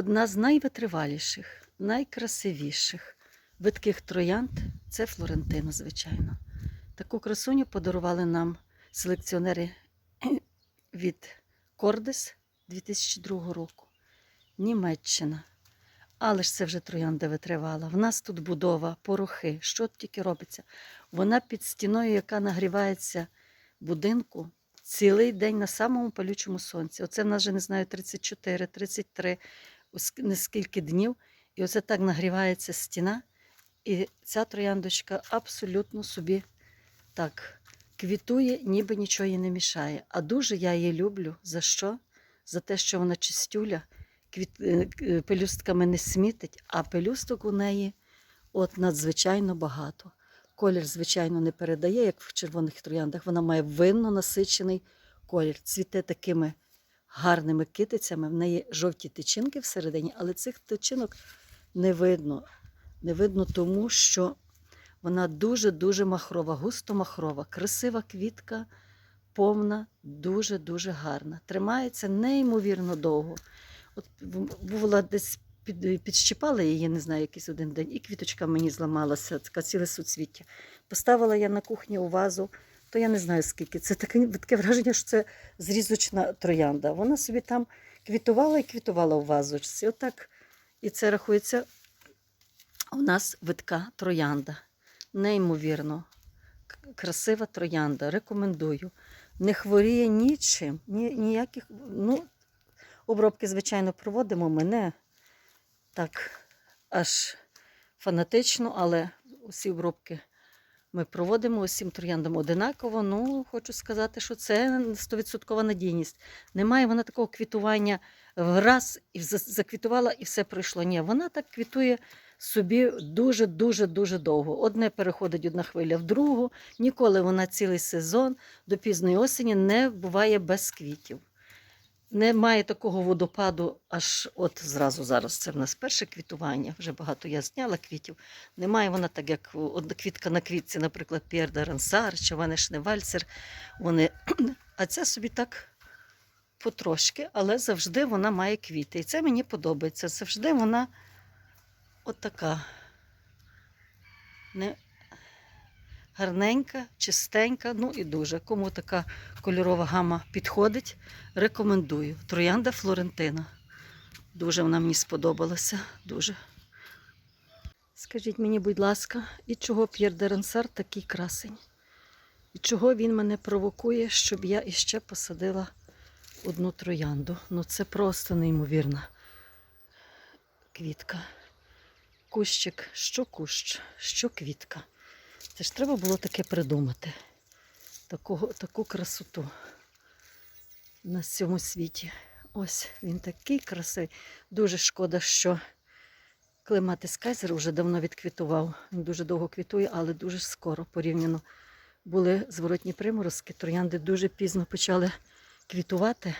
одна з найвитриваліших, найкрасивіших видких троянд це Флорентина, звичайно. Таку красуню подарували нам селекціонери від Кордес 2002 року. Німеччина. Але ж це вже троянда витривала. В нас тут будова, порохи. Що тільки робиться? Вона під стіною, яка нагрівається будинку, цілий день на самому палючому сонці. Оце в нас вже не знаю 34, 33, нескільки днів. І оце так нагрівається стіна. І ця трояндочка абсолютно собі так квітує, ніби нічого їй не мішає. А дуже я її люблю. За що? За те, що вона чистюля, квіт... е, е, пелюстками не смітить, а пелюсток у неї от надзвичайно багато. Колір, звичайно, не передає, як в червоних трояндах. Вона має винно насичений колір. Цвіте такими гарними китицями. В неї жовті тичинки всередині, але цих тичинок не видно. Не видно тому, що вона дуже-дуже махрова, густо махрова, красива квітка, повна, дуже-дуже гарна. Тримається неймовірно довго. От була десь під, підщипала її, не знаю, якийсь один день, і квіточка мені зламалася, така ціле суцвіття. Поставила я на кухні у вазу, то я не знаю скільки. Це таке, таке враження, що це зрізочна троянда. Вона собі там квітувала і квітувала у вазочці. Отак. І це рахується у нас витка троянда. Неймовірно. Красива троянда. Рекомендую. Не хворіє нічим, ні, ніяких. Ну, обробки, звичайно, проводимо. Ми не так аж фанатично, але усі обробки ми проводимо усім трояндам одинаково. Ну, хочу сказати, що це 100% надійність. Немає вона такого квітування в раз і заквітувала, і все пройшло. Ні, вона так квітує собі дуже, дуже, дуже довго. Одне переходить одна хвиля в другу. Ніколи вона цілий сезон до пізної осені не буває без квітів. Немає такого водопаду, аж от зразу зараз. Це в нас перше квітування. Вже багато я зняла квітів. Немає вона так, як одна квітка на квітці, наприклад, П'єр де Рансар чи Ванешне Вальцер. Вони... А це собі так потрошки, але завжди вона має квіти. І це мені подобається. Завжди вона от така. Не... Гарненька, чистенька, ну і дуже. Кому така кольорова гама підходить, рекомендую. Троянда Флорентина. Дуже вона мені сподобалася. Дуже. Скажіть мені, будь ласка, і чого П'єр де такий красень? І чого він мене провокує, щоб я іще посадила одну троянду? Ну це просто неймовірна квітка. Кущик, що кущ, що квітка. Це ж треба було таке придумати. Такого, таку красоту на цьому світі. Ось він такий красивий. Дуже шкода, що клематис Кайзер вже давно відквітував. Він дуже довго квітує, але дуже скоро порівняно були зворотні приморозки. Троянди дуже пізно почали квітувати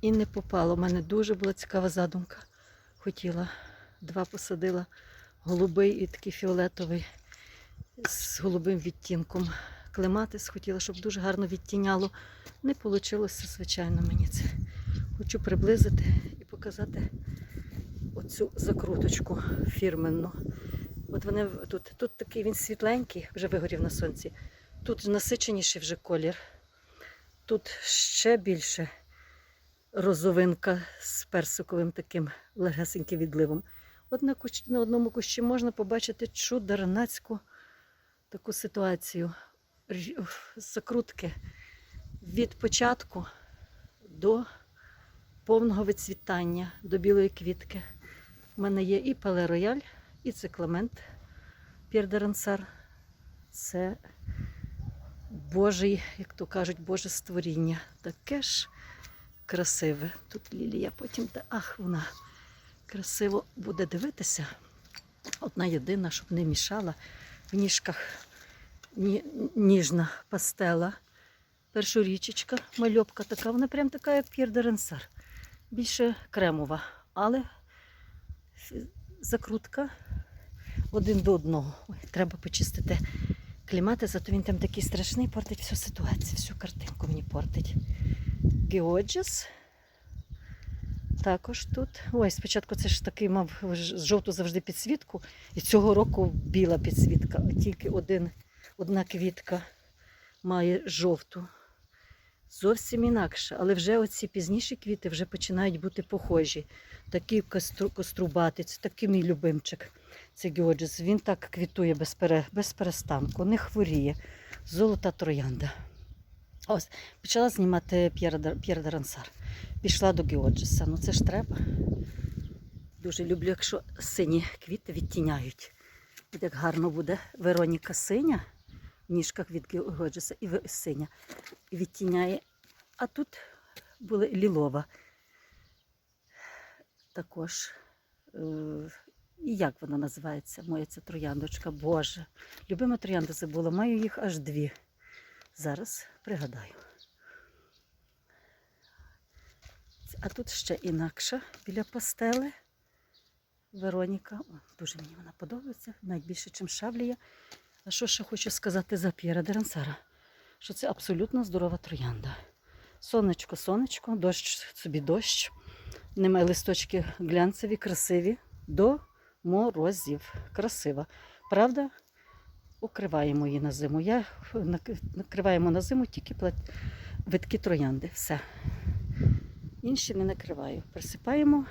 і не попало. У мене дуже була цікава задумка. Хотіла два посадила голубий і такий фіолетовий з голубим відтінком. Клематис хотіла, щоб дуже гарно відтіняло. Не вийшло, звичайно, мені це. Хочу приблизити і показати оцю закруточку фірменну. От вони тут, тут такий він світленький, вже вигорів на сонці. Тут насиченіший вже колір. Тут ще більше розовинка з персиковим таким легесеньким відливом. От на, кущ, на одному кущі можна побачити чудернацьку таку ситуацію закрутки від початку до повного відцвітання, до білої квітки. У мене є і пале рояль, і цикламент де Це Божий, як то кажуть, Боже створіння. Таке ж красиве. Тут лілія потім, та ах, вона красиво буде дивитися. Одна єдина, щоб не мішала в ніжках ні, ніжна пастела. Першорічечка, мальопка така, вона прям така, як П'єр Більше кремова, але закрутка один до одного. Ой, треба почистити клімати, зато він там такий страшний, портить всю ситуацію, всю картинку мені портить. Геоджес. Також тут. Ой, спочатку це ж такий мав жовту завжди підсвітку. І цього року біла підсвітка. Тільки один, одна квітка має жовту. Зовсім інакше, але вже оці пізніші квіти вже починають бути похожі. Такі костру, кострубати, це такий мій любимчик. Це геоджис. Він так квітує без, пере, без перестанку, не хворіє. Золота троянда. Ось, почала знімати П'єр Дарансар. Пішла до Геоджиса. Ну це ж треба. Дуже люблю, якщо сині квіти відтіняють. От як гарно буде Вероніка синя в ніжках від Геоджиса і синя. І відтіняє. А тут була лілова. Також. Е, і як вона називається? Моя ця трояндочка. Боже. Любима троянда забула. Маю їх аж дві. Зараз пригадаю. А тут ще інакша біля пастели. Вероніка. О, дуже мені вона подобається, навіть більше, ніж шаблія. А що ще хочу сказати за П'єра Дерансара? Що це абсолютно здорова троянда. Сонечко, сонечко, дощ собі дощ. Немає листочки глянцеві, красиві, до морозів. Красива. Правда, укриваємо її на зиму. Я накриваємо на зиму тільки витки троянди. Все. Інші не накриваю. Присипаємо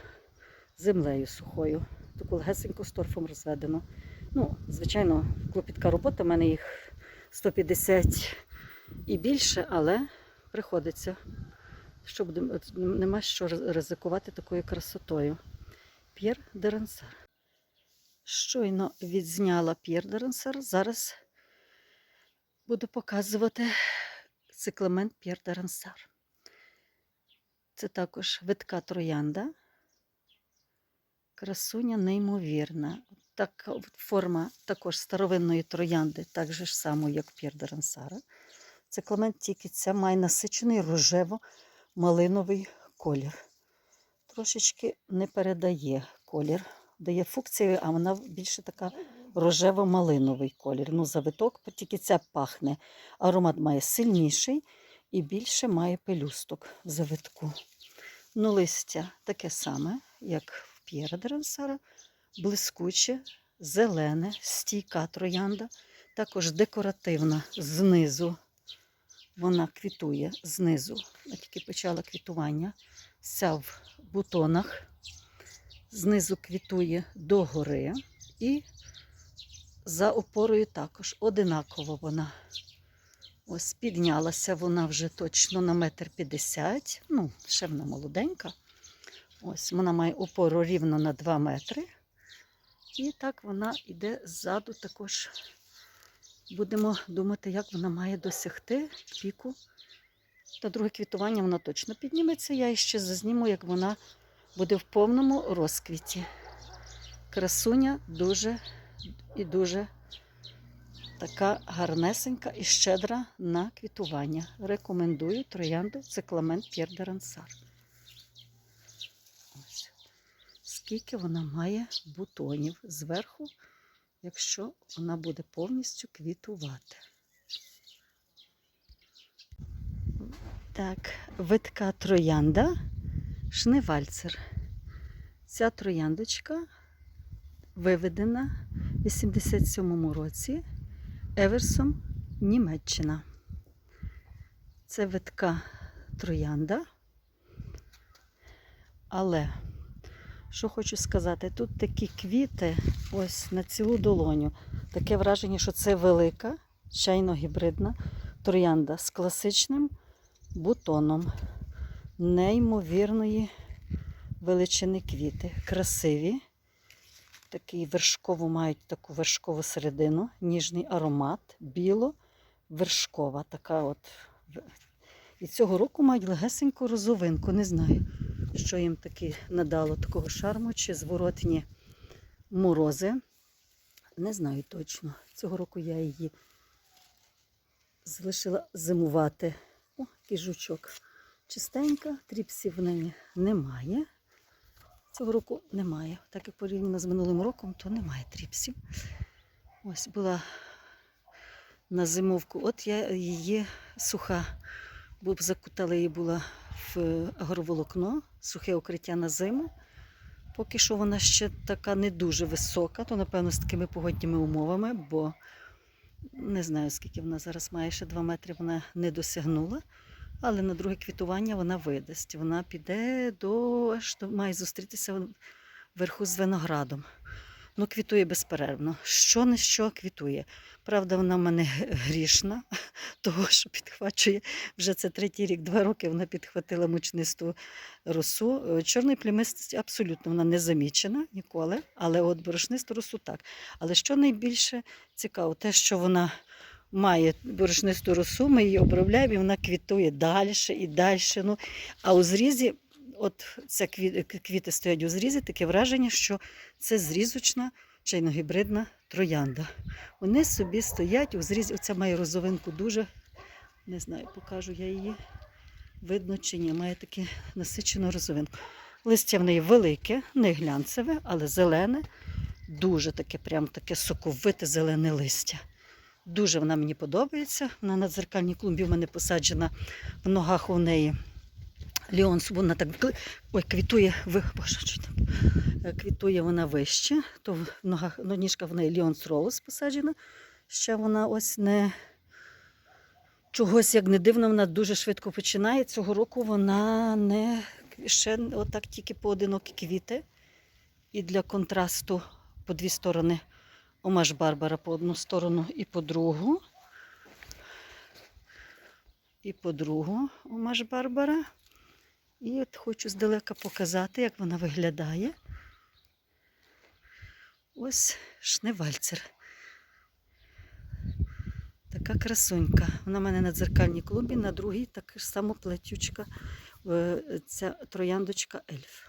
землею сухою. Таку легесеньку з торфом розведено. Ну, звичайно, клопітка робота, в мене їх 150 і більше, але приходиться. Що нема що ризикувати такою красотою. П'єр Дерансар. Щойно відзняла П'єр Дерансар. Зараз буду показувати цикламент П'єр Дерансар. Це також витка троянда. Красуня неймовірна. Така форма також старовинної троянди, так же ж само, як П'єр де Рансара. Тільки ця має насичений рожево-малиновий колір. Трошечки не передає колір. Дає фукцію, а вона більше така рожево-малиновий колір. Ну, завиток, тільки ця пахне. Аромат має сильніший і більше має пелюсток в завитку. Ну, листя таке саме, як в П'єра Дерансара, блискуче, зелене, стійка троянда, також декоративна знизу. Вона квітує знизу. Тільки почала квітування. Вся в бутонах. Знизу квітує догори. І за опорою також одинаково вона. Ось піднялася вона вже точно на метр п'ятдесят. Ну, ще вона молоденька. Ось вона має опору рівно на 2 метри. І так вона йде ззаду також. Будемо думати, як вона має досягти піку. Та друге квітування вона точно підніметься. Я ще зазніму, як вона буде в повному розквіті. Красуня дуже і дуже така гарнесенька і щедра на квітування. Рекомендую троянду цикламент П'єр де. Ось. Скільки вона має бутонів зверху, якщо вона буде повністю квітувати. Так, витка троянда, шневальцер. Ця трояндочка виведена в 87-му році Еверсом, Німеччина. Це витка троянда. Але, що хочу сказати, тут такі квіти ось на цілу долоню. Таке враження, що це велика, чайно гібридна троянда з класичним бутоном неймовірної величини квіти. Красиві. Такий вершкову мають таку вершкову середину, ніжний аромат, біло-вершкова. Така от. І цього року мають легесеньку розовинку. Не знаю, що їм таки надало такого шарму чи зворотні морози. Не знаю точно. Цього року я її залишила зимувати. О, який жучок. Чистенька, тріпсів в неї немає. Цього року немає. Так як порівняно з минулим роком, то немає тріпсів. Ось була на зимовку. От я її суха, бо закутала її була в агроволокно сухе укриття на зиму. Поки що вона ще така не дуже висока, то напевно з такими погодніми умовами, бо не знаю, скільки вона зараз має, ще 2 метри вона не досягнула. Але на друге квітування вона видасть. Вона піде до до- має зустрітися вверху з виноградом. Ну, квітує безперервно. Що не що квітує. Правда, вона в мене грішна, того, що підхвачує вже це третій рік, два роки вона підхватила мучнисту росу. Е, Чорної плямистості абсолютно вона не замічена ніколи, але от борошнисту росу так. Але що найбільше цікаво, те, що вона має борошнисту росу, ми її обробляємо і вона квітує далі і далі. Ну, а у зрізі, от ця квіти, квіти стоять у зрізі, таке враження, що це зрізочна чайногібридна троянда. Вони собі стоять у зрізі. Оця має розовинку дуже, не знаю, покажу я її. Видно чи ні, має таку насичену розовинку. Листя в неї велике, не глянцеве, але зелене, дуже таке, прям таке соковите зелене листя. Дуже вона мені подобається. Вона на дзеркальній клумбі в мене посаджена в ногах у неї. Ліонс, вона так ой, квітує, боже? Е, квітує вона вище, то в ногах, ну, ніжка в неї Ліонс Роуз посаджена. Ще вона ось не чогось, як не дивно, вона дуже швидко починає. Цього року вона не ще отак тільки поодинокі квіти. І для контрасту по дві сторони Омаш Барбара по одну сторону і по другу. І по другу Омаш Барбара. І от хочу здалека показати, як вона виглядає. Ось шневальцер. Така красунька. Вона в мене на дзеркальній клубі, на другій така ж само плетючка. е, Ця трояндочка ельф.